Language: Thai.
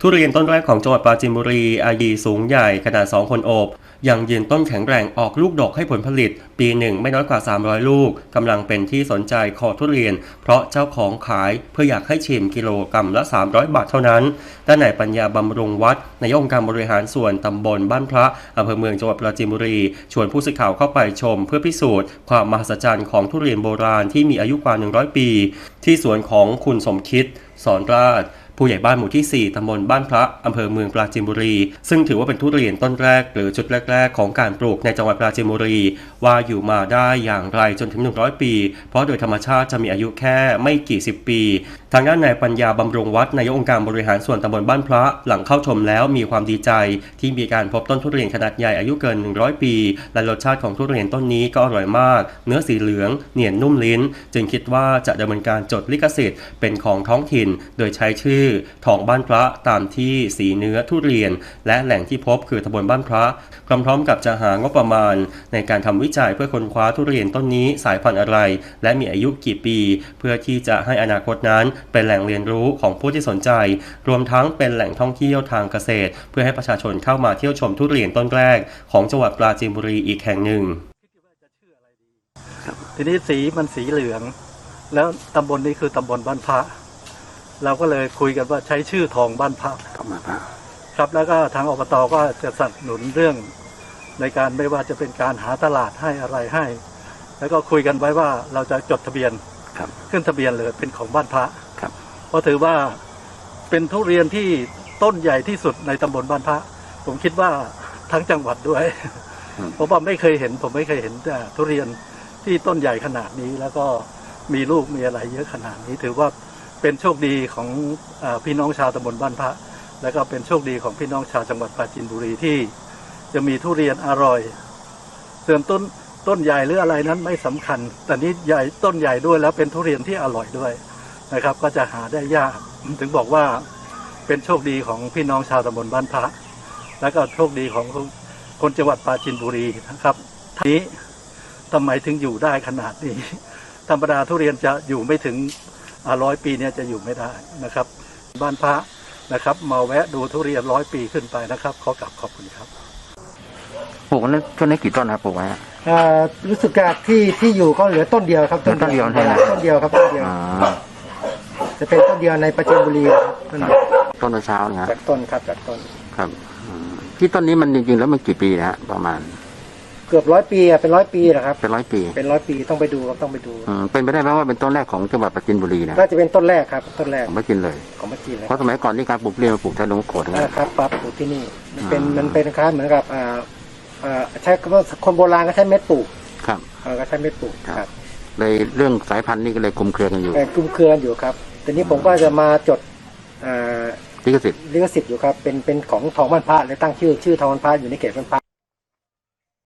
ทุเรียนต้นแรกของจังหวัดปราจีนบุรีอายุสูงใหญ่ขนาด 2 คนโอบ ยังยืนต้นแข็งแรงออกลูกดกให้ผลผลิต ปีหนึ่งไม่น้อยกว่า 300 ลูกกำลังเป็นที่สนใจคอทุเรียน เพราะเจ้าของขายเพื่ออยากให้ชิมกิโลกรัมละ 300 บาทเท่านั้นด้านนายปัญญาบำรุงวัดนายกองค์การบริหารส่วนตำบลบ้านพระอำเภอเมืองจังหวัดปราจีนบุรี ชวนผู้สื่อข่าวเข้าไปชม เพื่อพิสูจน์ความมหัศจรรย์ของทุเรียนโบราณที่มีอายุกว่า 100 ปี ที่สวนของคุณสมคิดสอนราช ผู้ใหญ่บ้านหมู่ที่ 4ตำบลบ้านพระอำเภอเมืองปราจีนบุรี ซึ่งถือว่าเป็นทุเรียนต้นแรกหรือจุดแรก ๆ ของการปลูกในจังหวัดปราจีนบุรี ว่าอยู่มาได้อย่างไรจนถึง 100 ปี เพราะโดยธรรมชาติจะมีอายุแค่ไม่กี่สิบปี ทางด้านนายปัญญาบำรุงวัดนายกองค์การบริหารส่วนตำบลบ้านพระหลังเข้าชมแล้วมีความดีใจ ที่มีการพบต้นทุเรียนขนาดใหญ่อายุเกิน 100 ปี และรสชาติของทุเรียนต้นนี้ก็อร่อยมาก เนื้อสีเหลืองเนียนนุ่มลิ้น จึงคิดว่าจะดำเนินการจดลิขสิทธิ์เป็นของท้องถิ่น โดยใช้ชื่อทองบ้านพระตามที่สีเนื้อทุเรียน และแหล่งที่พบคือตำบลบ้านพระพร้อมๆกับจะหางบประมาณ ในการทำวิจัยเพื่อค้นคว้าทุเรียนต้นนี้สายพันธุ์อะไร และมีอายุกี่ปี เพื่อที่จะให้อนาคตนั้นเป็นแหล่งเรียนรู้ของผู้ที่สนใจ รวมทั้งเป็นแหล่งท่องเที่ยวทางเกษตร เพื่อให้ประชาชนเข้ามาเที่ยวชมทุเรียนต้นแรก ของจังหวัดปราจีนบุรีอีกแห่งหนึ่งทีนี้สีมันสีเหลือง แล้วตำบลนี้คือตำบลบ้านพระ เราก็เลยคุยกันว่าใช้ชื่อทองบ้านพระต่อมาพระครับแล้วก็ทางอบตก็จะสนับสนุนเรื่องในการไม่ว่าจะเป็นการหาตลาดให้อะไรให้ แล้วก็คุยกันไว้ว่าเราจะจดทะเบียนครับขึ้นทะเบียนเลยเป็นของบ้านพระครับเพราะถือว่าเป็นทุเรียนที่ต้นใหญ่ที่สุดในตำบลบ้านพระ ผมคิดว่าทั้งจังหวัดด้วยเพราะว่าไม่เคยเห็น ผมไม่เคยเห็นแต่ทุเรียนที่ต้นใหญ่ขนาดนี้ แล้วก็มีลูกมีอะไรเยอะขนาดนี้ถือว่า เป็นโชคดีของอพี่น้องชาวตำบลบ้านพระ แล้วก็เป็นโชคดีของพี่น้องชาวจังหวัดปราจีนบุรีที่จะมีทุเรียนอร่อยส่วนต้นต้นใหญ่หรืออะไรนั้นไม่สำคัญ แต่นี้ใหญ่ต้นใหญ่ด้วยแล้วเป็นทุเรียนที่อร่อยด้วยนะครับ ก็จะหาได้ยาก ถึงบอกว่าเป็นโชคดีของพี่น้องชาวตำบลบ้านพระ แล้วก็โชคดีของคนจังหวัดปราจีนบุรีนะครับทีนี้ทำไมถึงอยู่ได้ขนาดนี้ ธรรมดาทุเรียนจะอยู่ไม่ถึง ร้อยปีเนี่ยจะอยู่ไม่ได้นะครับ บ้านพระนะครับมาแวะดูทุเรียนร้อยปีขึ้นไปนะครับขอกลับขอบคุณครับปลูกนั้นต้นนี้กี่ต้นครับปลูกไว้อะเอ่อรู้สึกว่าที่ที่อยู่ก็เหลือต้นเดียวครับเหลือต้นเดียวใช่ไหมต้นเดียวครับต้นเดียวอ๋อจะเป็นต้นเดียวในประจินบุรีครับต้นเดียวต้นเช้าเนี่ยฮะจากต้นครับจากต้นครับอืมที่ต้นนี้มันจริงๆแล้วมันกี่ปีนะฮะประมาณ เกือบร้อยปีอะเป็นร้อยปีนะครับเป็นร้อยปีเป็นร้อยปีต้องไปดูครับต้องไปดูอืมเป็นไปได้ไหมว่าเป็นต้นแรกของจังหวัดปราจีนบุรีนะน่าจะเป็นต้นแรกครับต้นแรกผมไม่กินเลยของประจีนเลยเพราะสมัยก่อนที่การปลูกเรียนมาปลูกแถวหลวงโขดอ่านะครับปั๊บปลูกที่นี่มันเป็นอ่ามัมันเป็นคล้ายเหมือนกับอ่าอ่าใช้คำว่าคนโบราณก็ใช้เม็ดปลูกครับเออก็ใช้เม็ดปลูกครับครับเลยเรื่องสายพันธุ์นี่ก็เลยคลุมเครือกันอยู่แต่กลุ่มเครืออยู่ครับทีนี้ผมก็จะมาจดอ่าลิขสิทธิ์ลิขสิทธิ์อยู่ครับเป็นเป็นของทองบ้านพระเลยตั้งชื่อชื่อทองบ้านพระอยู่ในเขตบ้านพระ